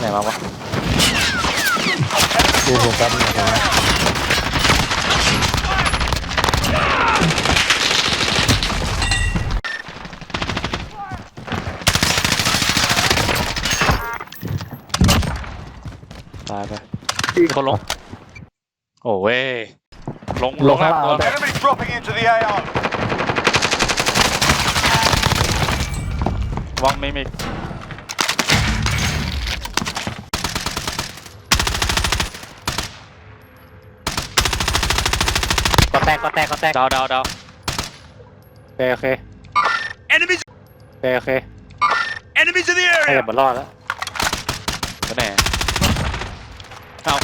ไหนมาวะดูโฟกัสหน่อยนะตายไปมีคนลง โอ้เว้ย ลงลงข้างล่างตัวเอาแต่ Enemy dropping into the AO. วังไม่มี แตกก็แตกก็แตกดาวดาวดาวโอเคโอเค Enemies, โอเคโอเค enemies in the ให้ area. แต่หมดรอดแล้วก็แน่เอา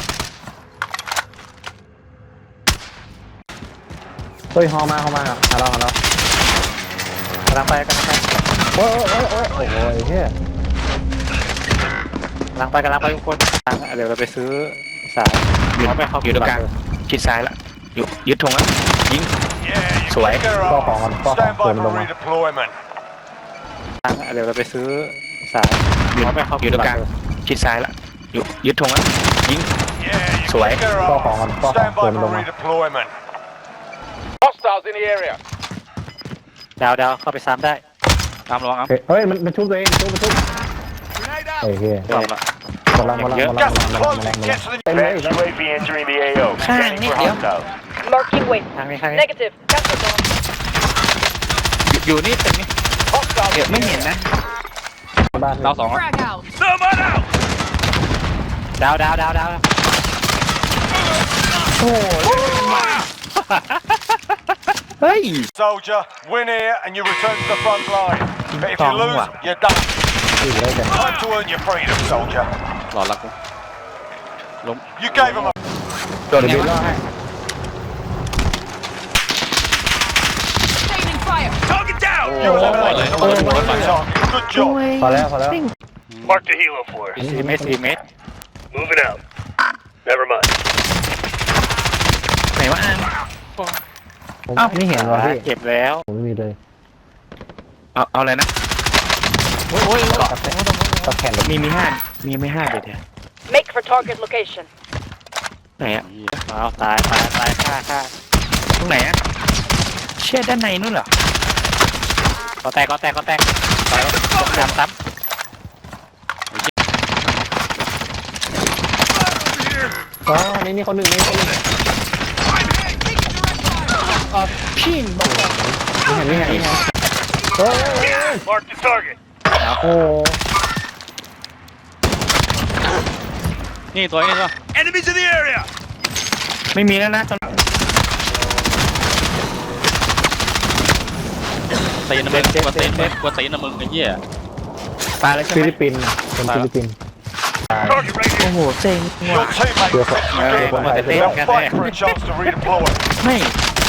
เฮ้ยฮอมาฮอมาหาเราหาเรากำลังไปกำลังไปโอ้ยโอ้ยโอ้ยโอ้ยโอ้ยเฮียกำลังไปกำลังไปทุกคนเดี๋ยวเราไปซื้อสายอยู่เอาไปเข้าอยู่ตรงกลางชิดซ้ายละ อยู่ยึดธงแล้วยิง Yeah, you Sweet. kicked their ก็ ass. ของกันก็ของ Stand เกิ by นล for งมา redeployment. เดี๋ยวเราไปซื้อสายอยู่เอาไปเข้าอยู่ตรงกลางชิดซ้ายละอยู่ยึดธงแล้วยิง Yeah, you Sweet. kicked their ก็ ass. ของกันก็ของ Stand เกิ by นล for งมา redeployment. ดาวดาวเข้าไปซ้ำได้ตามระวังอะเฮ้ยเฮ้ยมันมันชุบตัวเองชุบมันชุบ Grenade เฮ้ย out. เฮียตามละกำลังกำลังกำลัง Gas กำ is ลังกำลัง closing. กำลัง Get to the เต็มเลย UAV entering the AO. ข้างนิดเดียว Marking waypoint. ทางนี้ทางนี้ Negative. Cancel zone. อยู่อยู่นี่ตึกนี้ Hostile เดี๋ยวไม่เห็นนะ บ้าน ดาวสองอ่ะ Frag out. Thermite out. ดาวดาวดาวดาว เฮ้ย Soldier, win here and you return to the front line. But if you Tong lose, quá. you're done. อยู่เลยแต่ Time to earn your freedom, soldier. หลอดรักกูล้ม You gave him a โดนไง เดี๋ยว วะ รอให้ Good job. พอแล้วพอแล้ว Mark the helo for us. สี่เมตรสี่เมตร Moving out. Never mind. ไหนวะอามผมไม่เห็นว่ะพี่เก็บแล้ว ผมไม่มีเลยเอาเอาอะไรนะโอ้ยโอ้ยเกาะตะแขนแบบมีมีห้ามีไม่ห้าเดี๋ยวเดี๋ย Make for target location. ไหนอะเอาตายตายตายฆ่าฆ่าตรงไหนอะเชี่ยด้านในนู่นเหรอ ก็แตกก็แตกก็แตกตายแล้วซ้ำซ้อ๋อนี่นี่คนหนึ่งนี่คนหนึ่งพี่บอกนี่เห็นนี่เห็นนี่เห็นเฮ้ย Mark the target. โอ้ นี่ตัวนี้ตัว Enemies in the area. ไม่มีแล้วนะตอน ตีนนะมึงกวนตีนมึงกวนตีนนะมึงไอ้เหี้ยตายแล้วใช่ฟิไหมลิปปินส์คนฟิลิปปินส์ Target right โอ้โหเซ็ง Your ว่ะ teammates Được rồi. sent you Được game. rồi, được rồi. They'll fight for a chance to redeploy. ไม่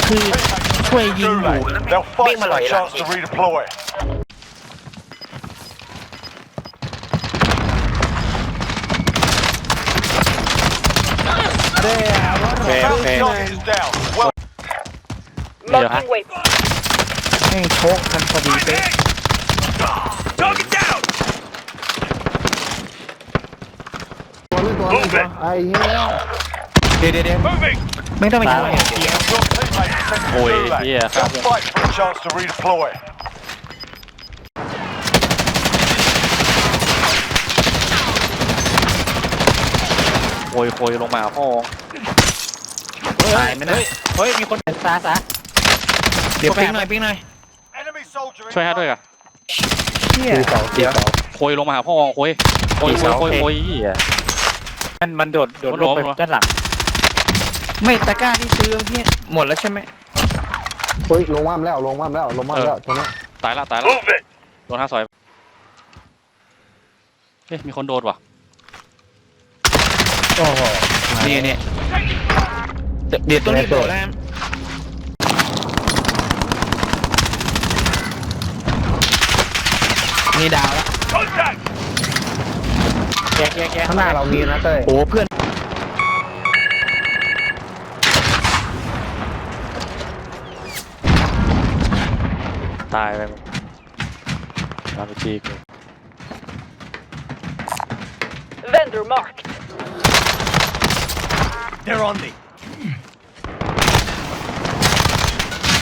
คือ Teammates ช่วยยิง too อยู่ late. แล้ว They'll วิ่ง fight มา for ลอย a หลัง chance to redeploy. ำโอเคโอเค Target is down. Well, Marking waypoint. แม่งโชกกันพอดีเป๊ะ target down. ตัวนึงตัวนึงตัวไอ้เหี้ยเดี๋ยวเดี๋ยวเดี๋ยว Moving. ไม่ต้องไปทำอะไร Your teammates sent you Ôi, too late. yeah, They'll ครับ fight for a chance to redeploy. โอยโอยลงมาพ่อตายไหมนะเฮ้ย มีคนเป็นซาซาเดี๋ยวปิ้งหน่อยปิ้งหน่อย Enemy soldier ช่วยฮะด้วยอะเชี่ยตีเสาตีเดี๋ยวเสาโคยลงมาหาพ่อโคยโคยโคยโคยโคยเหี้ย มันมันโดดโดดลงไปมันหลบด้านหลัง ไม่ตะกร้าที่ซื้อเมื่อกี้หมดแล้วใช่ไหมเฮ้ยลงว่ามแล้วลงว่ามแล้วลงว่ามแล้วตัวนี้ตายละตายละ Move it. โดนห้าซอยเฮ้ยมีคนโดนว่ะโอ้โห นี่เนี่ยเดี๋ยวเดี๋ยวต้องรีบโดดแล้ว นี่ดาวแล้ว Contact. แยกแยกแยกข้างหน้าเรามีนะเต้ยโอ้เพื่อนตายไปมึงมาไปทีกู Vent Defender marked. They're on me.